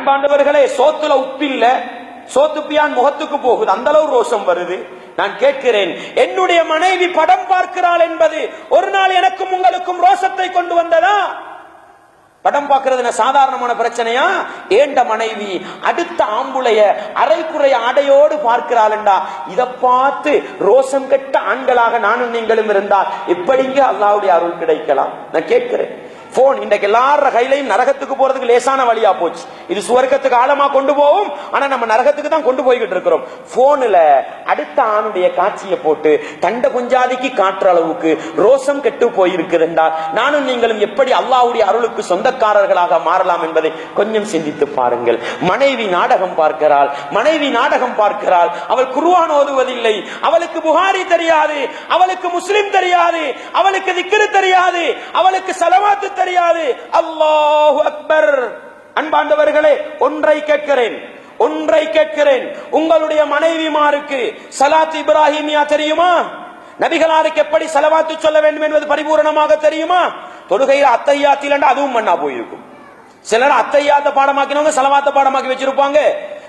அன்பாண்டவர்களே சோத்துல உப்பில்ல. சோத்துப்பியான் முகத்துக்கு போகுது. அந்த அளவு ரோஷம் வருது. நான் கேட்கிறேன் என்னுடைய மனைவி படம் பார்க்கிறாள் என்பது ஒரு நாள் எனக்கும் உங்களுக்கும் ரோஷத்தை கொண்டு வந்ததா? படம் பார்க்கிறது சாதாரணமான பிரச்சனையா? ஏண்ட மனைவி அடுத்த ஆம்புளைய அரைக்குறை ஆடையோடு பார்க்கிறாள்டா. இத பார்த்து ரோசம் கெட்ட ஆண்களாக நானும் நீங்களும் இருந்தால் எப்படிங்க அல்லாவுடைய அருள் கிடைக்கலாம்? நான் கேட்கிறேன். போன் இன்றைக்கு எல்லார கையிலையும் நரகத்துக்கு போறதுக்கு லேசான வழியா போச்சு. இது சுவர்க்கத்துக்கு ஆழமா கொண்டு போகும். ஆனா நம்ம நரகத்துக்கு தான் கொண்டு போய்கிட்டு இருக்கிறோம். போன்ல அடுத்த ஆணுடைய காட்சியை போட்டு தண்ட குஞ்சாதிக்கு காட்டுற அளவுக்கு ரோசம் கெட்டு போயிருக்கிறதால் நானும் நீங்களும் எப்படி அல்லாவுடைய அருளுக்கு சொந்தக்காரர்களாக மாறலாம் என்பதை கொஞ்சம் சிந்தித்து பாருங்கள். மனைவி நாடகம் பார்க்கிறாள். மனைவி நாடகம் பார்க்கிறாள். அவள் குருவான் ஓதுவதில்லை. அவளுக்கு புகாரி தெரியாது. அவளுக்கு முஸ்லிம் தெரியாது. அவளுக்கு திக்கிரு தெரியாது. அவளுக்கு செலவாத்து தெரியாது. அல்லாஹு அக்பர். அன்பாண்டவர்களே ஒன்றை கேட்கிறேன். ஒன்றை கேட்கிறேன். உங்களுடைய மனைவிமாருக்கு சலாத் இப்ராஹிமியா தெரியுமா? நபிகளாருக்கு எப்படி செலவாத்து சொல்ல வேண்டும் என்பது பரிபூரணமாக தெரியுமா? தொழுகையில் அத்தையாத்தில் அதுவும் மண்ணா போயிருக்கும். சிலர் அத்தையாத்த பாடமாக்கினவங்க செலவாத்த பாடமாக்கி வச்சிருப்பாங்க.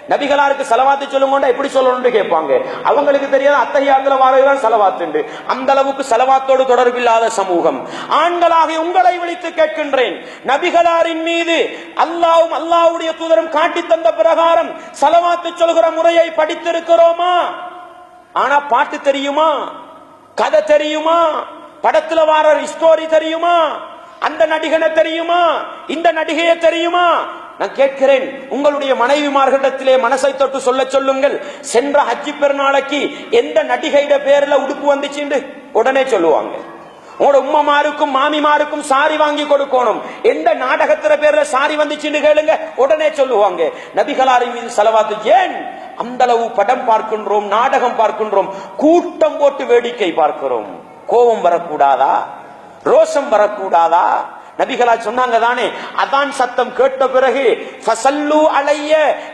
நபிகளாருக்கு செலவாத்து சொல்லுங்க எப்படி சொல்லணும்னு கேட்பாங்க. அவங்களுக்கு தெரியாத அத்தையாத்துல வாழைதான் செலவாத்துண்டு அந்த அளவுக்கு செலவாத்தோடு தொடர்பில்லாத சமூகம். ஆண்களாக உங்களை விழித்து கேட்கின்றேன். நபிகளாரின் மீது அல்லாவும் அல்லாவுடைய தூதரும் காட்டி தந்த பிரகாரம் செலவாத்து சொல்கிற முறையை படித்திருக்கிறோமா? ஆனா பாட்டு தெரியுமா? கதை தெரியுமா? படத்துல வார ஸ்டோரி தெரியுமா? அந்த நடிகனை தெரியுமா? இந்த நடிகையை தெரியுமா? நான் கேட்கிறேன் உங்களுடைய மனைவிமார்களிடத்திலே மனசை தொட்டு சொல்ல சொல்லுங்கள். சென்ற ஹஜ்ஜி பெருநாளைக்கு எந்த நடிகையிட பேர்ல உடுப்பு வந்துச்சுண்டு? உடனே சொல்லுவாங்க. உங்களோட உம்மமாருக்கும் மாமிமாருக்கும் சாரி வாங்கி கொடுக்கணும். எந்த நாடகத்திற பேர்ல சாரி வந்துச்சுன்னு கேளுங்க. உடனே சொல்லுவாங்க. நபிகளாரின் மீது செலவாத்து. ஏன்? அந்த அளவு படம் பார்க்கின்றோம் நாடகம் பார்க்கின்றோம் கூட்டம் போட்டு வேடிக்கை பார்க்கிறோம். கோபம் வரக்கூடாதா? ரோஷம் வரக்கூடாதா? நபிகளா சொன்னாங்க தானே அதான் சத்தம் கேட்ட பிறகு ஃபசல்லு அலைய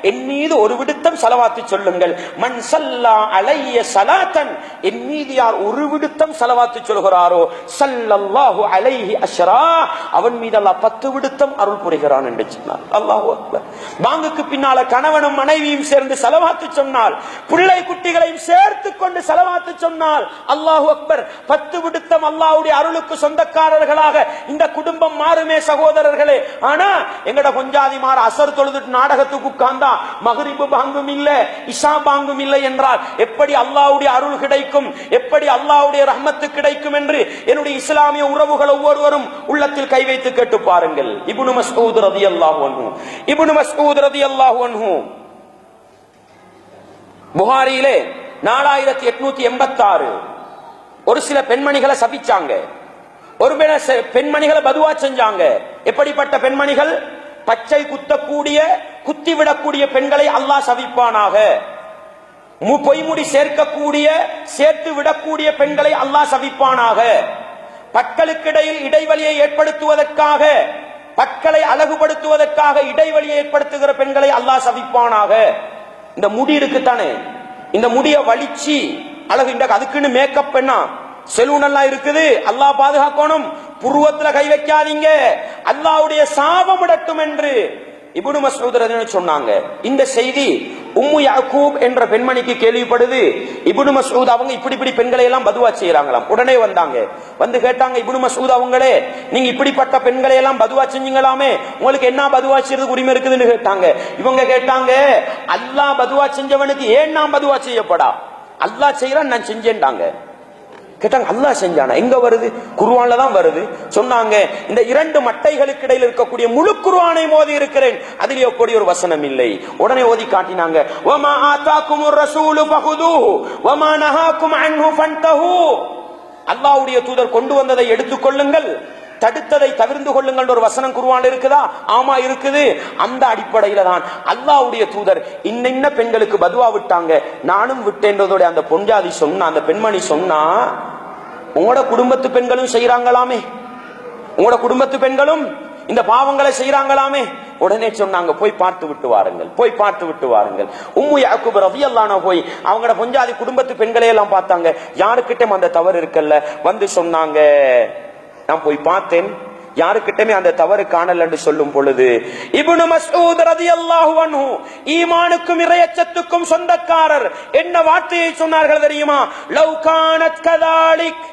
என் மீது ஒரு விடுத்தம் செலவாத்து சொல்லுங்கள். மண் சல்லா அலைய சலாத்தன் என் மீது யார் ஒரு விடுத்தம் செலவாத்து சொல்கிறாரோ? சல்லல்லாஹு அலைஹி அஷ்ரா அவன் மீது அல்லாஹ் பத்து விடுத்தம் அருள் புரிகிறான் என்று சொன்னார். அல்லாஹு அக்பர். பாங்குக்கு பின்னால கணவனும் மனைவியும் சேர்ந்து செலவாத்து சொன்னால் பிள்ளை குட்டிகளையும் சேர்த்து கொண்டு செலவாத்து சொன்னால் அல்லாஹு அக்பர் பத்து விடுத்தம் அல்லாஹ்வுடைய அருளுக்கு சொந்தக்காரர்களாக இந்த குடும்பம் மாறுமே சகோதரர்களே. ஆனா எங்கட கொஞ்சாதிமார் அசர் தொழுதுட்டு நாடகத்துக்கு உட்கார்ந்தா மகரிபு பாங்கும் இல்ல இஷா பாங்கும் இல்லை என்றால் எப்படி அல்லாவுடைய அருள் கிடைக்கும் எப்படி அல்லாவுடைய ரஹமத்து கிடைக்கும் என்று என்னுடைய இஸ்லாமிய உறவுகள் ஒவ்வொருவரும் உள்ளத்தில் கை வைத்து கேட்டு பாருங்கள். இப்னு மஸ்ஊத் ரலியல்லாஹு அன்ஹு. இப்னு மஸ்ஊத் ரலியல்லாஹு அன்ஹு. புகாரியிலே நாலாயிரத்தி எட்நூத்தி எண்பத்தி ஆறு ஒரு சில பெண்மணிகளை சபிச்சாங்க. ஒரு செ- பெண்மணிகளை பதுவா செஞ்சாங்க. எப்படிப்பட்ட பெண்மணிகள்? பச்சை குத்தக்கூடிய குத்திவிடக்கூடிய பெண்களை அல்லாஹ் சவிப்பானாக. மு- பொய்முடி சேர்க்கக்கூடிய சேர்த்து விடக்கூடிய பெண்களை அல்லாஹ் சவிப்பானாக. பற்களுக்கிடையில் இடைவெளியை ஏற்படுத்துவதற்காக பற்களை அழகுபடுத்துவதற்காக இடைவெளியை ஏற்படுத்துகிற பெண்களை அல்லாஹ் சவிப்பானாக. இந்த முடி இருக்குத்தானே? இந்த முடிய வலிச்சு அழகு இந்த அதுக்குன்னு மேக்கப் என்ன செலூன் எல்லாம் இருக்குது. அல்லாஹ் பாதுகாக்கணும். புருவத்துல கை வைக்காதீங்க. அல்லாஹ்வுடைய சாபம் இடட்டும் என்று இபுனு மசூத் சொன்னாங்க. இந்த செய்தி உம்மு யாக்கூப் என்ற பெண்மணிக்கு கேள்விப்படுது. இபுனு மசூத் அவங்க இப்படி இப்படி பெண்களை எல்லாம் பதுவா செய்யறாங்களாம். உடனே வந்தாங்க. வந்து கேட்டாங்க இபுனு மசூத் அவங்களே நீங்க இப்படிப்பட்ட பெண்களை எல்லாம் பதுவா செஞ்சீங்களாமே? உங்களுக்கு என்ன பதுவா செய்யறதுக்கு உரிமை இருக்குதுன்னு கேட்டாங்க. இவங்க கேட்டாங்க அல்லாஹ் பதுவா செஞ்சவனுக்கு ஏன் நான் பதுவா செய்யப்படா? அல்லாஹ் செய்யறான் நான் செஞ்சேன்டாங்க. கேட்டாங்க அல்லாஹ் செஞ்சானா? எங்க வருது? குர்ஆன்ல தான் வருது. சொன்னாங்க இந்த இரண்டு மட்டைகளுக்கு இடையில் இருக்கக்கூடிய முழு குருவானை மோதி இருக்கிறேன். அதில் கூடிய ஒரு வசனம் இல்லை. உடனே ஓதி காட்டினாங்க வமா ஆதாக்குமுர் ரசூலு ஃபஹுதுஹு வமா நஹாக்கும் அன்ஹு ஃபன்தஹு. அல்லாஹ்வுடைய தூதர் கொண்டு வந்ததை எடுத்துக்கொள்ளுங்கள் தடுத்ததை தவிர்ந்து கொள்ளுங்கள் ஒரு வசனம் குருவான் இருக்குதா? ஆமா இருக்குது. அந்த அடிப்படையில தான் அல்லாவுடைய தூதர் இன்ன பெண்களுக்கு பதுவா விட்டாங்க? நானும் விட்டேன்றதோட அந்த பொஞ்சாதி சொன்னா அந்த பெண்மணி சொன்னா உங்களோட குடும்பத்து பெண்களும் செய்யறாங்களாமே உங்களோட குடும்பத்து பெண்களும் இந்த பாவங்களை செய்யறாங்களாமே உடனே சொன்னாங்க போய் பார்த்து விட்டு வாருங்கள் போய் பார்த்து விட்டு வாருங்கள். உம்மு ரவி ரதியல்லான போய் அவங்களோட பொஞ்சாதி குடும்பத்து பெண்களே எல்லாம் பார்த்தாங்க. யாருக்கிட்டே அந்த தவறு இருக்கல்ல. வந்து சொன்னாங்க நான் போய் பார்த்தேன். யாருக்கிட்டமே அந்த தவறு காணல் என்று சொல்லும் பொழுது இபுனு மசூத் ரலியல்லாஹு அன்ஹு ஈமானுக்கும் இறையச்சத்துக்கும் சொந்தக்காரர். என்ன வார்த்தையை சொன்னார்கள் தெரியுமா? லவ் கானத் கதாலிக்.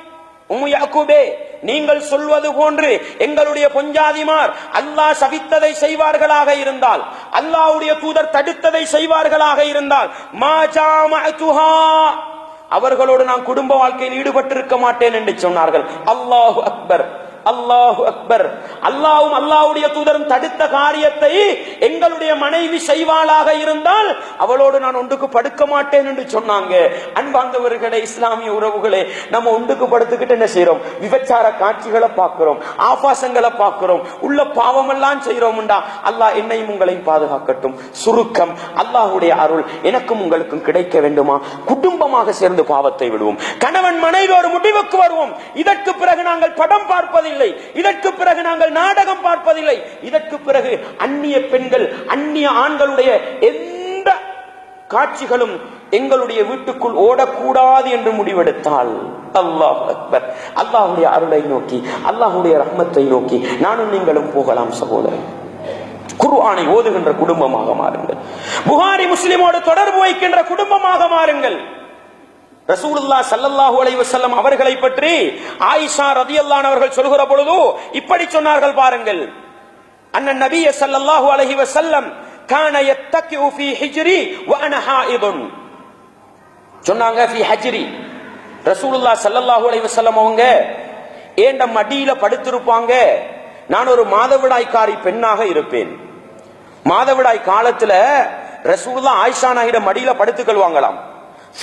உம்முயாக்குபே நீங்கள் சொல்வது போன்று எங்களுடைய பொஞ்சாதிமார் அல்லாஹ் சபித்ததை செய்வார்களாக இருந்தால் அல்லாஹ்வுடைய தூதர் தடுத்ததை செய்வார்களாக இருந்தால் அவர்களோடு நான் குடும்ப வாழ்க்கையில் ஈடுபட்டிருக்க மாட்டேன் என்று சொன்னார்கள். அல்லாஹு அக்பர். அல்லாஹு அக்பர். அல்லாவும் அல்லாவுடைய தூதரும் தடுத்த காரியத்தை எங்களுடைய மனைவி செய்வாளாக இருந்தால் அவளோடு நான் ஒன்றுக்கு படுக்க மாட்டேன் என்று சொன்னாங்க. அன்பார்ந்தவர்களே இஸ்லாமிய உறவுகளே நம்ம ஒன்றுக்கு படுத்துக்கிட்டு என்ன செய்யறோம் விபச்சார காட்சிகளை பார்க்கிறோம் ஆபாசங்களை பார்க்கிறோம் உள்ள பாவமெல்லாம் செய்யறோம்டா அல்லாஹ் என்னையும் உங்களையும் பாதுகாக்கட்டும். சுருக்கம் அல்லாஹ்வுடைய அருள் எனக்கும் உங்களுக்கும் கிடைக்க வேண்டுமா? குடும்பமாக சேர்ந்து பாவத்தை விடுவோம். கணவன் மனைவி ஒரு முடிவுக்கு வருவோம். இதற்கு பிறகு நாங்கள் படம் பார்ப்பதை பார்ப்பதில்லை. இதற்கு பிறகு நாங்கள் நாடகம் பார்ப்பதில்லை. இதற்கு பிறகு அந்நிய பெண்கள் அந்நிய ஆண்களுடைய எந்த காட்சிகளும் எங்களுடைய வீட்டுக்குள் ஓடக்கூடாது என்று முடிவெடுத்தால் அல்லாஹ் அக்பர். அல்லாஹுடைய அருளை நோக்கி அல்லாஹுடைய ரஹ்மத்தை நோக்கி நானும் நீங்களும் போகலாம் சகோதரன் குர்ஆனை ஓதுகின்ற குடும்பமாக மாறுங்கள். புகாரி முஸ்லிமோடு தொடர்பு வைக்கின்ற குடும்பமாக மாறுங்கள். ரசூலுல்லா சல்லல்லாஹு அலைஹி வஸல்லம் அவர்களை பற்றி ஆயிஷா ரதியல்லாஹு அவர்கள் சொல்கிற பொழுது இப்படி சொன்னார்கள் பாருங்கள். அண்ணன் நபிய சல்லல்லாஹு அலைஹி வஸல்லம் கான யத்தகிஉ ஃபீ ஹிஜ்ரி வ அன ஹாயிதுன் சொன்னாங்க ஃபீ ஹஜ்ரி. ரசூலுல்லா சல்லல்லாஹு அலைஹி வஸல்லம் அவங்க ஏண்ட மடியில படுத்திருப்பாங்க? நான் ஒரு மாதவிடாய்க்காரி பெண்ணாக இருப்பேன். மாதவிடாய் காலத்துல ரசூலுல்லா ஆயிஷா நாயிட மடியில படுத்துக்கொள்வாங்களாம்.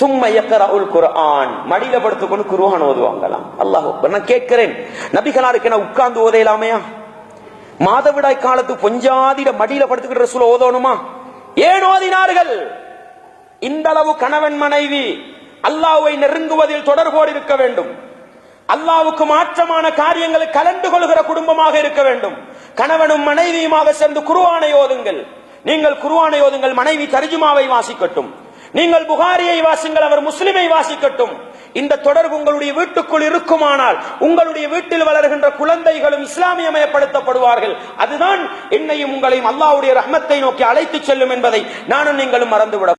சும்மா யக்கரவுல் குர்ஆன். மடியில படுத்துக்கொண்டு குருவான் ஓதுவாங்களாம். அல்லாஹ் நான் கேட்கிறேன் நபிகளாருக்கு நான் உட்கார்ந்து ஓதையலாமையா மாதவிடாய் காலத்து பொஞ்சாதிட மடியில படுத்துக்கிற ரசூல ஓதணுமா? ஏன் ஓதினார்கள்? இந்த அளவு கணவன் மனைவி அல்லாவை நெருங்குவதில் தொடர்போடு இருக்க வேண்டும். அல்லாவுக்கு மாற்றமான காரியங்களை கலந்து கொள்கிற குடும்பமாக இருக்க வேண்டும். கணவனும் மனைவியுமாக சேர்ந்து குருவானை ஓதுங்கள். நீங்கள் குருவானை ஓதுங்கள் மனைவி தர்ஜுமாவை வாசிக்கட்டும். நீங்கள் புகாரியை வாசிங்கள் அவர் முஸ்லிமை வாசிக்கட்டும். இந்த தொடர்பு உங்களுடைய வீட்டுக்குள் இருக்குமானால் உங்களுடைய வீட்டில் வளர்கின்ற குழந்தைகளும் இஸ்லாமியமயப்படுத்தப்படுவார்கள் அதுதான் என்னையும் உங்களையும் அல்லாவுடைய ரஹ்மத்தை நோக்கி அழைத்துச் செல்லும் என்பதை நானும் நீங்களும் மறந்துவிட